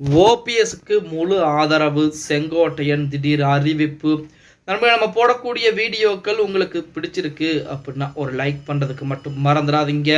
ஓபிஎஸ்க்கு முழு ஆதரவு செங்கோட்டையன் திடீர் அறிவிப்பு நண்பர்கள் நம்ம போடக்கூடிய வீடியோக்கள் உங்களுக்கு பிடிச்சிருக்கு அப்படின்னா ஒரு லைக் பண்றதுக்கு மட்டும் மறந்துடாதீங்க.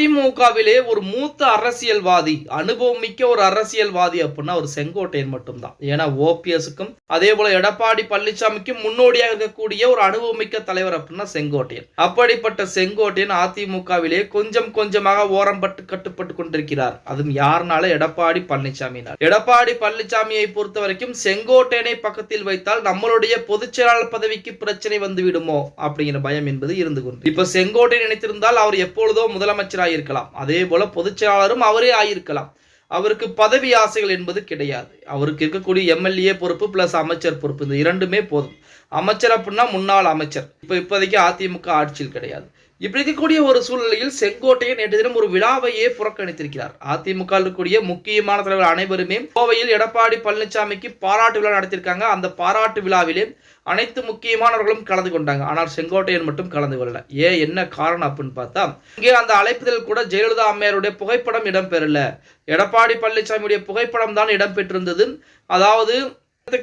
திமுகவிலே ஒரு மூத்த அரசியல்வாதி அனுபவம் மிக்க ஒரு அரசியல்வாதி அப்படின்னா ஒரு செங்கோட்டையன் மட்டும்தான். ஏன்னா ஓபிஎஸ்க்கும் அதே போல எடப்பாடி பழனிசாமிக்கும் முன்னோடியாக இருக்கக்கூடிய ஒரு அனுபவமிக்க தலைவர் அப்படின்னா செங்கோட்டையன். அப்படிப்பட்ட செங்கோட்டையன் அதிமுகவிலே கொஞ்சம் கொஞ்சமாக ஓரம் பட்டு கட்டுப்பட்டு கொண்டிருக்கிறார். அதுவும் யாருனால? எடப்பாடி பழனிசாமினால் எடப்பாடி பழனிசாமியை பொறுத்த வரைக்கும் செங்கோட்டையனை பக்கத்தில் வைத்தால் நம்மளுடைய பொதுச்செயல் செயலாளர் பதவிக்கு பிரச்சனை வந்து விடுமோ அப்படிங்கிற பயம் என்பது இருந்து கொண்டு. இப்ப செங்கோட்டை நினைத்திருந்தால் அவர் எப்பொழுதோ முதலமைச்சராக இருக்கலாம். அதே போல பொதுச் செயலாளரும் அவரே ஆயிருக்கலாம். அவருக்கு பதவி ஆசைகள் என்பது கிடையாது. அவருக்கு இருக்கக்கூடிய எம்எல்ஏ பொறுப்பு பிளஸ் அமைச்சர் பொறுப்பு இந்த இரண்டுமே போதும். அமைச்சர் அப்படின்னா முன்னாள் அமைச்சர். இப்போ இப்போதைக்கு அதிமுக ஆட்சியில் கிடையாது. இப்படி இருக்கக்கூடிய ஒரு சூழ்நிலையில் செங்கோட்டையன் நேற்று தினம் ஒரு விழாவையே புறக்கணித்திருக்கிறார். அதிமுக இருக்கக்கூடிய முக்கியமான தலைவர் அனைவருமே கோவையில் எடப்பாடி பழனிசாமிக்கு பாராட்டு விழா நடத்தியிருக்காங்க. அந்த பாராட்டு விழாவிலே அனைத்து முக்கியமானவர்களும் கலந்து கொண்டாங்க. ஆனால் செங்கோட்டையன் மட்டும் கலந்து கொள்ளல. ஏன்? என்ன காரணம் அப்படின்னு பார்த்தா இங்கே அந்த அழைப்புதல் கூட ஜெயலலிதா அம்மையாருடைய புகைப்படம் இடம்பெறல. எடப்பாடி பழனிசாமியுடைய புகைப்படம் தான் இடம்பெற்றிருந்தது. அதாவது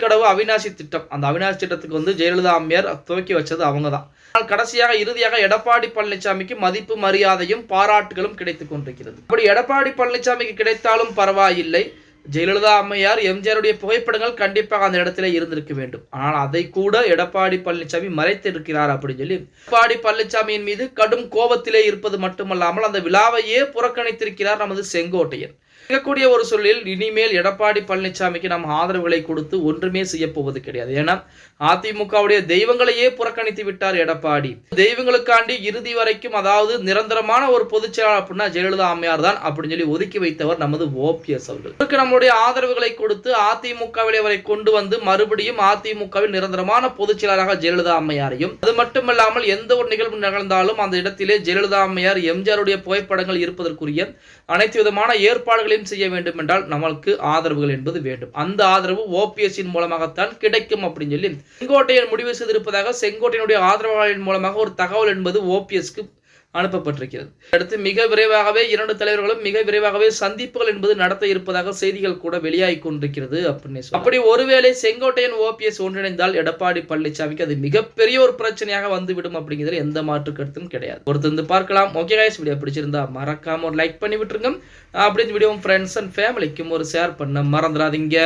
கடவு அவினாசி திட்டம். அந்த அவினாசி திட்டத்துக்கு வந்து ஜெயலலிதா அம்மையார் துவக்கி வச்சது அவங்க தான் ஆனால் கடைசியாக இறுதியாக எடப்பாடி பழனிசாமிக்கு மதிப்பு மரியாதையும் பாராட்டுகளும் கிடைத்துக் கொண்டிருக்கிறது. அப்படி எடப்பாடி பழனிசாமிக்கு கிடைத்தாலும் பரவாயில்லை. ஜெயலலிதா அம்மையார் எம்ஜிஆருடைய புகைப்படங்கள் கண்டிப்பாக அந்த இடத்துல இருந்திருக்க வேண்டும். ஆனால் அதை கூட எடப்பாடி பழனிசாமி மறைத்திருக்கிறார் அப்படின்னு சொல்லி எடப்பாடி பழனிசாமியின் மீது கடும் கோபத்திலே இருப்பது மட்டுமல்லாமல் அந்த விழாவையே புறக்கணித்திருக்கிறார் நமது செங்கோட்டையன். இருக்கக்கூடிய ஒரு சூழலில் இனிமேல் எடப்பாடி பழனிசாமிக்கு நாம் ஆதரவுகளை கொடுத்து ஒன்றுமே செய்ய போவது கிடையாது. ஏன்னா அதிமுகவுடைய தெய்வங்களையே புறக்கணித்து விட்டார் எடப்பாடி. தெய்வங்களுக்காண்டி இறுதி வரைக்கும் அதாவது நிரந்தரமான ஒரு பொதுச்செயலாளர் அப்படின்னா ஜெயலலிதா அம்மையார் தான் அப்படின்னு சொல்லி ஒதுக்கி வைத்தவர் நமது ஓபிஎஸ் அவர்கள். நம்ம நம்முடைய ஆதரவுகளை கொடுத்து அதிமுகவில் இவரை கொண்டு வந்து மறுபடியும் அதிமுகவில் நிரந்தரமான பொதுச் செயலாளராக ஜெயலலிதா அம்மையாரையும். அது மட்டுமல்லாமல் எந்த ஒரு நிகழ்வு நிகழ்ந்தாலும் அந்த இடத்திலே ஜெயலலிதா அம்மையார் எம்ஜிஆருடைய புகைப்படங்கள் இருப்பதற்குரிய அனைத்து விதமான ஏற்பாடுகளையும் செய்ய வேண்டும் என்றால் நமக்கு ஆதரவுகள் என்பது வேண்டும். அந்த ஆதரவு ஓபிஎஸ்ஸின் மூலமாகத்தான் கிடைக்கும் அப்படின்னு சொல்லி. செங்கோட்டையன் முடிவு செய்திருப்பதாக செங்கோட்டையனுடைய ஆதரவாளர்களின் மூலமாக ஒரு தகவல் என்பது ஓபிஎஸ்க்கு அனுப்பப்பட்டிருக்கிறது. அடுத்து மிக விரைவாகவே இரண்டு தலைவர்களும் மிக விரைவாகவே சந்திப்புகள் என்பது நடத்த இருப்பதாக செய்திகள் கூட வெளியாகி கொண்டிருக்கிறது அப்படின்னு அப்படி ஒருவேளை செங்கோட்டையன் ஓபிஎஸ் ஒன்றிணைந்தால் எடப்பாடி பழனிசாமிக்கு அது மிகப்பெரிய ஒரு பிரச்சனையாக வந்துவிடும் அப்படிங்கிறது எந்த மாற்று கருத்தும் கிடையாது. ஒருத்தர் வந்து பார்க்கலாம். ஓகே கைஸ் வீடியோ பிடிச்சிருந்தா மறக்காம ஒரு லைக் பண்ணி விட்டுருங்க. அப்படி இந்த வீடியோ ஃப்ரெண்ட்ஸ் அண்ட் ஃபேமிலிக்கும் ஒரு ஷேர் பண்ண மறந்துடாதீங்க.